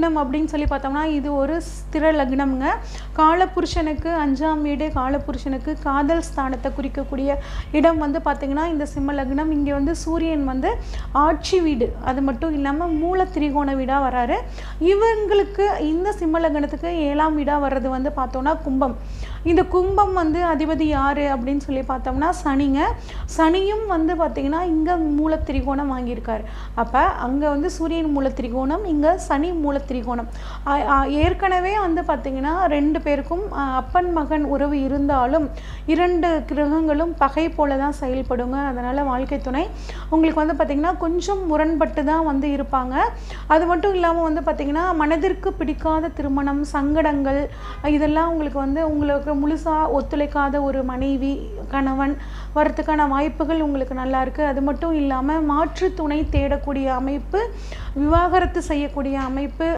லக்னம் அப்படின்னு சொல்லி பார்த்தோம்னா இது ஒரு ஸ்திர லக்னம்ங்க. காலபுருஷனுக்கு அஞ்சாம் வீடு காலபுருஷனுக்கு காதல் ஸ்தானத்தை குறிக்கக்கூடிய இடம் வந்து பார்த்திங்கன்னா இந்த சிம்ம லக்னம். இங்கே வந்து சூரியன் வந்து ஆட்சி வீடு. அது மட்டும் இல்லாமல் மூல திரிகோண வீடாக வராரு. இவங்களுக்கு இந்த சிம்ம லக்னத்துக்கு ஏழாம் வீடாக வர்றது வந்து பார்த்தோம்னா கும்பம். இந்த கும்பம் வந்து அதிபதி யார் அப்படின்னு சொல்லி பார்த்தோம்னா சனிங்க. சனியும் வந்து பார்த்திங்கன்னா இங்கே மூல திரிகோணம் வாங்கியிருக்காரு. அப்போ அங்கே வந்து சூரியன் மூல திரிகோணம் இங்கே சனி மூல திரிகோணம். ஏற்கனவே வந்து பார்த்திங்கன்னா ரெண்டு பேருக்கும் அப்பன் மகன் உறவு இருந்தாலும் இரண்டு கிரகங்களும் பகை போல தான் செயல்படுங்க. அதனால் வாழ்க்கை துணை உங்களுக்கு வந்து பார்த்திங்கன்னா கொஞ்சம் முரண்பட்டு தான் வந்து இருப்பாங்க. அது மட்டும் இல்லாமல் வந்து பார்த்திங்கன்னா மனதிற்கு பிடிக்காத திருமணம் சங்கடங்கள் இதெல்லாம் உங்களுக்கு வந்து உங்களுக்கு முழுசாக ஒத்துழைக்காத ஒரு மனைவி கணவன் வரத்துக்கான வாய்ப்புகள் உங்களுக்கு நல்லா இருக்குது அது மட்டும் இல்லாமல் மாற்று துணை தேடக்கூடிய அமைப்பு விவாகரத்து செய்யக்கூடிய அமைப்பு